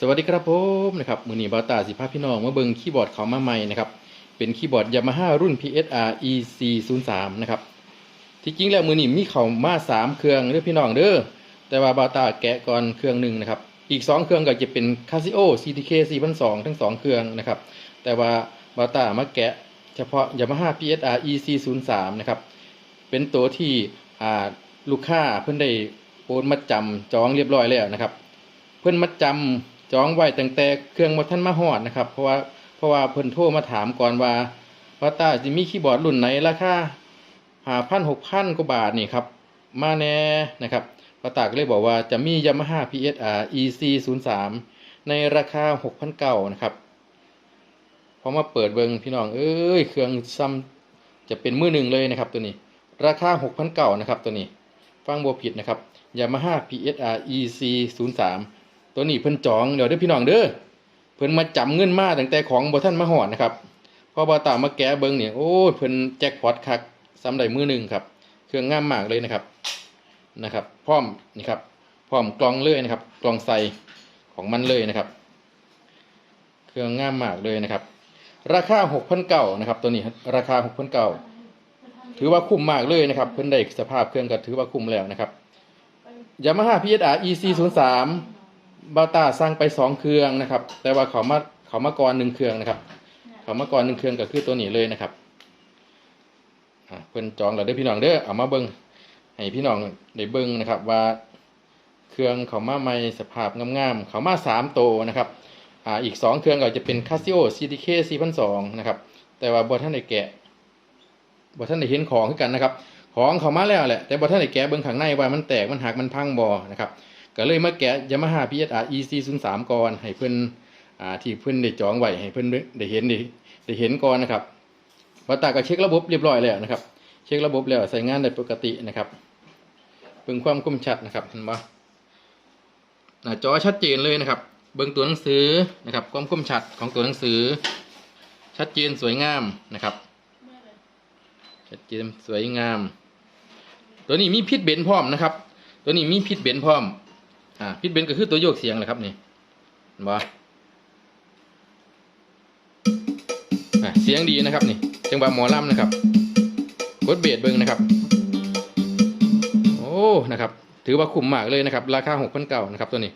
สวัสดีครับผมนะครับมือนีบาตาสิพาพี่น้องมาเบิงคีย์บอร์ดเขามาใหม่นะครับเป็นคีย์บอร์ด Yamaha รุ่น PSR EC 0 3นะครับที่จริงแล้วมือนีมีเขามาสามเครื่องเด้อพี่น้องเด้อแต่ว่าบาตาแกะก่อนเครื่องหนึ่งนะครับอีกสองเครื่องก็จะเป็น Casio CTK 4002ทั้งสองเครื่องนะครับแต่ว่าบาตามาแกะเฉพาะ Yamaha PSR EC 0 3นะครับเป็นตัวที่ลูกค้าเพิ่นได้โอนมาจำจองเรียบร้อยแล้วนะครับเพิ่นมาจำ จองไว้ตั้งแต่เครื่องบ่ทันมาฮอดนะครับ เพราะว่าเพราะว่าเพิ่นโทรมาถามก่อนว่าว่าตาสิมีคีย์บอร์ดรุ่นไหนราคา5,000 6,000กว่าบาทนี่ครับ มาแน่นะครับป้าตาก็เลยบอกว่าจะมี Yamaha PSR EC 0 3ในราคา6,900นเก้านะครับพอมาเปิดเบิงพี่น้องเอ้ยเครื่องซ้ำจะเป็นมือหนึ่งเลยนะครับตัวนี้ ราคา6,900นเก้านะครับตัวนี้ ฟังบ่ผิดนะครับ Yamaha PSR EC 0 3 ตัวนี้เพิ่นจองเดี๋ยวเด้อพี่น้องเด้อเพิ่นมาจำเงินมาตั้งแต่ของบ่ท่านมาหอดนะครับพอบาตามาแกะเบิ่งเนี่ยโอ้เพิ่นแจ็คพอตคักซ้ำได้มือหนึ่งครับ เครื่องงามมากเลยนะครับนะครับ พร้อมนี่ครับพร้อมกล่องเลยนะครับ กล่องใส่ของมันเลยนะครับ เครื่องงามมากเลยนะครับ ราคา6,900นเก่านะครับ ตัวนี้ราคา6,900ถือว่าคุ้มมากเลยนะครับ เพิ่นได้สภาพเครื่องก็ถือว่าคุ้มแล้วนะครับยามาฮ่า PSR EC 0 3 บาตาสร้างไปสองเครื่องนะครับ แต่ว่าเขามาเขามาก่อนหนึ่งเครื่องนะครับ เขามาก่อนหนึ่งเครื่องก็คือตัวนี้เลยนะครับอะเพิ่นจองแล้วเด้อพี่น้องเด้อเอามาเบิ้งให้พี่น้องได้เบิ้งนะครับ ว่าเครื่องเขามาใหม่สภาพงามๆเขามาสามโตวนะครับอ่าอีกสองเครื่องก็จะเป็น Casio CTK 4002นะครับแต่ว่าบท่านได้แกะบท่านได้เห็นของคือกันนะครับ ของเขามาแล้วแหละแต่บท่านได้แกะเบิ้งข้างในว่ามันแตกมันหักมันพังบอนะครับ ก็เลยมาแกะ Yamaha PSR EC 0 3ก่อนให้เพิ่นอ่าที่เพิ่อนได้จองไว้ให้เพิ่อนได้เห็นได้ได้เห็นก่อนนะครับวัตตาก็เช็คระบบเรียบร้อยแล้วนะครับ เช็คระบบแล้วใช้งานได้ปกตินะครับเบิ่งความคมชัดนะครับเห็นบ่หน้าจอชัดเจนเลยนะครับ เบิ่งตัวหนังสือนะครับ ความคมชัดของตัวหนังสือ ชัดเจนสวยงามนะครับ ชัดเจนสวยงาม ตัวนี้มีพิษเบนพร้อมนะครับ ตัวนี้มีพิษเบนพร้อม อ่าพิษเบนก็คือตัวโยกเสียงแหละครับนี่บ่อ่าเสียงดีนะครับนี่จังหวะหมอลำนะครับกดเบสเบิ้งนะครับ โอ้นะครับ ถือว่าคุ้มมากเลยนะครับ ราคาหกพันเก้านะครับตัวนี้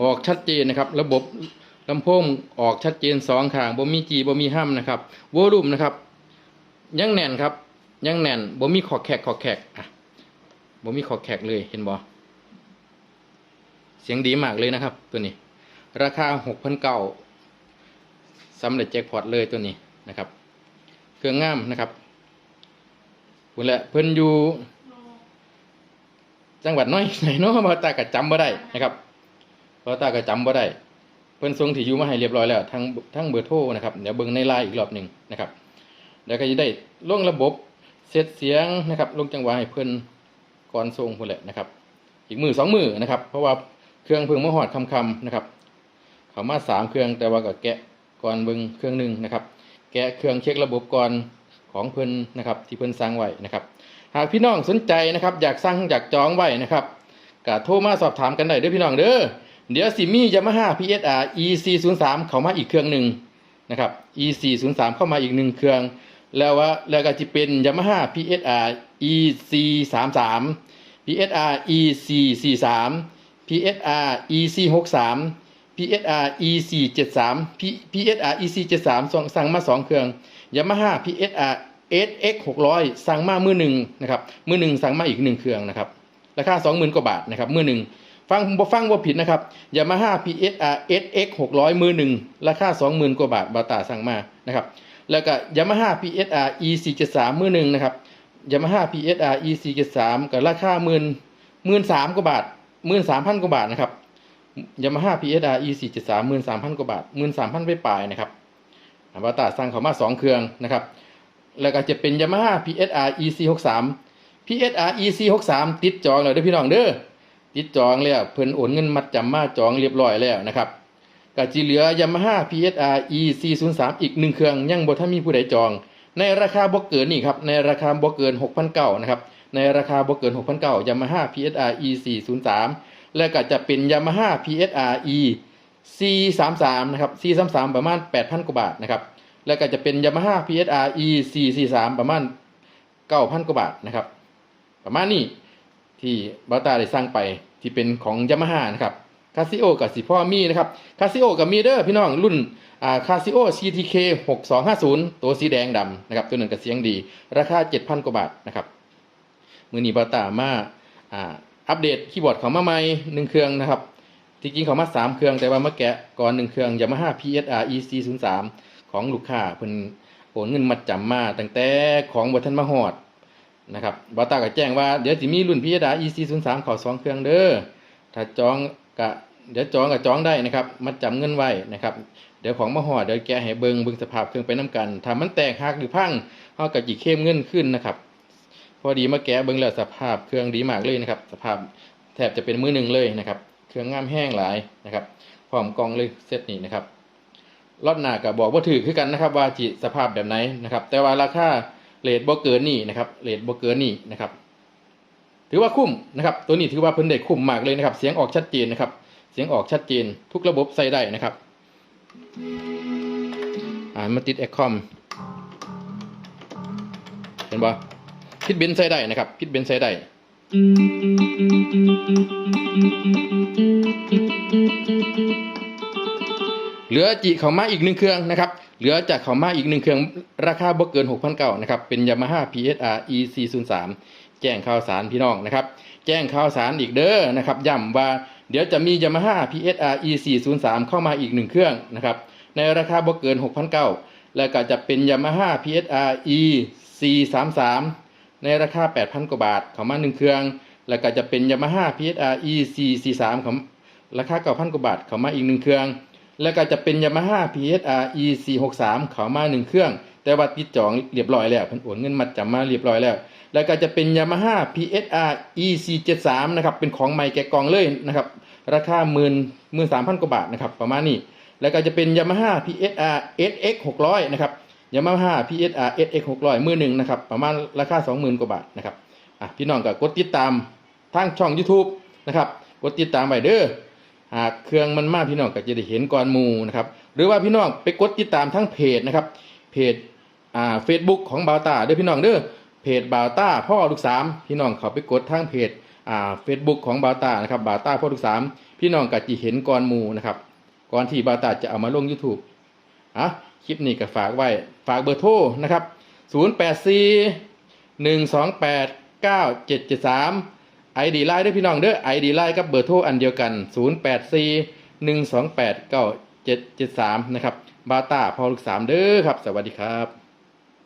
ออกชัดเจนนะครับ ระบบ ลำโพงออกชัดเจนสองข้างบ่มีจีบ่มีห้ามนะครับวอลุ่มนะครับ ยังแน่นครับ ยังแน่นบ่มีขอแขกขอแขกอะบ่มีขอแขกเลยเห็นบ่เสียงดีมากเลยนะครับ ตัวนี้ ราคาหกพันเก้าสำเร็จแจ็คพอตเลยตัวนี้นะครับ เครื่องง่ามนะครับคุณแหละเพิ่นอยู่จังหวัดน้อยไหนเนาะมาตาก็จำบ่ได้นะครับเพราะตาก็จำบ่ได้ พิ่นส่งที่อยู่มาให้เรียบร้อยแล้วทั้งทั้งเบอร์โทรนะครับเดี๋ยวเบิ่งในไลน์อีกรอบหนึ่งนะครับแล้วก็จะได้ลงระบบเซตเสียงนะครับลงจังหวะให้เพิ่นก่อนส่งพุ่นแหละนะครับ อีกมือสองมือนะครับ เพราะว่าเครื่องเพิ่งมาหอดคำคำนะครับเขามาสามเครื่องแต่ว่าก็แกะก่อนเบิ่งเครื่องหนึ่งนะครับ แกะเครื่องเช็คระบบก่อนของเพิ่นนะครับ ที่เพิ่นสั่งไว้นะครับ หากพี่น้องสนใจนะครับ อยากสั่งอยากจองไว้นะครับก็โทรมาสอบถามกันได้ด้อพี่น้องเด้อ เดี๋ยวสิมี Yamaha PSR EC 0 3เข้ามาอีกเครื่องหนึ่งนะครับ EC 0 3เข้ามาอีกหนึ่งเครื่อง แล้วว่าแล้วก็จะเป็น Yamaha PSR EC 3 3 PSR EC 4 3 PSR EC 6 3 PSR EC 7 3 PSR EC 7 3สั่งสั่งมา2เครื่อง Yamaha PSR SX 600 สั่งมามือหนึ่งนะครับมือหนึ่งสั่งมาอีกหนึ่งเครื่องนะครับราคา20,000กว่าบาทนะครับมือหนึ่ง ฟังบ่ฟังบ่ผิดนะครับ Yamaha PSR SX 600 มือหนึ่งราคา 20,000 กว่าบาทบาตาสั่งมานะครับแล้วก็ Yamaha PSR EC 73มือหนึ่งนะครับ Yamaha PSR EC 73กับราคาหมื่นหมื่นสามกว่าบาทหมื่นสามพันกว่าบาทนะครับ Yamaha PSR EC 73หมื่นสามพันกว่าบาทหมื่นสามพันไปปลายนะครับบาตาสั่งเขามาสองเครื่องนะครับแล้วก็จะเป็น Yamaha PSR EC 63 PSR EC 63ติดจองแล้วเด้อพี่น้องเด้อ ติดจองแล้วเพิ่นโอนเงินมัดจำมาจองเรียบร้อยแล้วนะครับก็จิเหลือ Yamaha PSR E403 อีกหนึ่งเครื่องยังบ่ทันมีผู้ใดจอง ในราคาบ่เกินนี่ครับในราคาบ่เกิน6,900นะครับในราคาบ่เกิน6,900 Yamaha PSR E403 แล้วก็จะเป็น Yamaha PSR E C33 นะครับ C33 ประมาณ 8,000 กว่าบาทนะครับแล้วก็จะเป็น Yamaha PSR E C43 ประมาณ9,000 กว่าบาทนะครับประมาณนี้ ที่บาตาได้สร้างไปที่เป็นของ Yamaha นะครับคาซิโอกับสิพ่อมีนะครับคาซิโอกับมีเดอร์พี่น้องรุ่นอ่าคาซิโอ CTK 6250 ตัวสีแดงดำนะครับ ตัวหนึ่งกับเสียงดี ราคา 7,000 กว่าบาทนะครับมือนีบาตามาอ่าอัปเดตคีย์บอร์ดของมาใหม่หนึ่งเครื่องนะครับที่จริงเขามาสามเครื่องแต่ว่ามาแกะก่อนหนึ่งเครื่อง Yamaha PSR EC03 ของลูกค้าเพิ่นโอนเงินมาจำมาตั้งแต่ของบทันมาหอด นะครับบาตาก็แจ้งว่าเดี๋ยวสิมีรุ่น PSR EC03 ขอสองเครื่องเด้อถ้าจองก็เดี๋ยวจองก็จองได้นะครับมาจำเงินไว้นะครับ เดี๋ยวของมาหอดเดี๋ยวแกะให้เบิงเบิงสภาพเครื่องไปน้กันถ้ามันแตกหักหรือพังเฮาก็จิเข้มเงินขึ้นนะครับ พอดีมาแกะเบิงแล้วสภาพเครื่องดีมากเลยนะครับ สภาพแทบจะเป็นมือหนึ่งเลยนะครับ เครื่องงามแห้งหลายนะครับพร้อมกองเลยเซตนี้นะครับรอดหน้าก็บอกว่าถือคือกันนะครับ ว่าจิสภาพแบบไหนนะครับ แต่ว่าราคา เลทบ่เกินนี่นะครับเลทบ่เกินนี่นะครับ ถือว่าคุ้มนะครับ ตัวนี้ถือว่าเพิ่นได้คุ้มมากเลยนะครับ เสียงออกชัดเจนนะครับ เสียงออกชัดเจน ทุกระบบใส่ได้นะครับ อ่ามาติดแอคคอมเห็นบ่พิดเบนใส่ได้นะครับพิดเบนใส่ได้ เหลือจิเขามาอีกหนึ่งเครื่องนะครับ เหลือจากเขามาอีกหนึ่งเครื่องราคาบ่เกิน6,900นะครับ เป็น Yamaha PSR E403 แจ้งข่าวสารพี่น้องนะครับ แจ้งข่าวสารอีกเด้อนะครับย้ำว่าเดี๋ยวจะมี Yamaha PSR E403 เข้ามาอีกหนึ่งเครื่องนะครับ ในราคาบ่เกิน6,900แล้วก็จะเป็น Yamaha PSR E433 ในราคา 8,000 กว่าบาท เข้ามาหนึ่งเครื่อง แล้วก็จะเป็น Yamaha PSR E443 เขาราคา9,000กว่าบาท เข้ามาอีกหนึ่งเครื่อง แล้วก็จะเป็น Yamaha PSR E463 เขามาหนึ่งเครื่อง แต่ว่าติดจองเรียบร้อยแล้วเพิ่นโอนเงินมาจำมาเรียบร้อยแล้ว แล้วก็จะเป็น Yamaha PSR E473 นะครับเป็นของใหม่แกะกล่องเลยนะครับราคา1 1 3 0 0 0กว่าบาทนะครับประมาณนี้ แล้วก็จะเป็น Yamaha PSR SX 600นะครับ Yamaha PSR SX 600มือหนึ่งนะครับประมาณราคา 20,000 กว่าบาทนะครับอะพี่น้องก็กดติดตามทางช่อง YouTube นะครับกดติดตามไว้เด้อ หากเครื่องมันมากพี่น้องก็จะได้เห็นก่อนมูนะครับ หรือว่าพี่น้องไปกดติดตามทั้งเพจนะครับเพจอ่าเฟซบุ๊กของบาวตาเด้อพี่น้องเด้อเพจบาวตาพ่อลูกสามพี่น้องเขาไปกดทั้งเพจอ่าเฟซบุ๊กของบาวตานะครับบาวตาพ่อลูกสามพี่น้องก็จะเห็นก่อนมูนะครับก่อนที่บาวตาจะเอามาลง YouTube อะคลิปนี้ก็ฝากไว้ฝากเบอร์โทรนะครับ 084 128 9773 ไอดีไลน์ด้วยพี่น้องเด้อไอดีไลน์กับเบอร์โทรอันเดียวกัน 084 128 9773 นะครับ บาตาพอลูกสามเด้อครับ สวัสดีครับ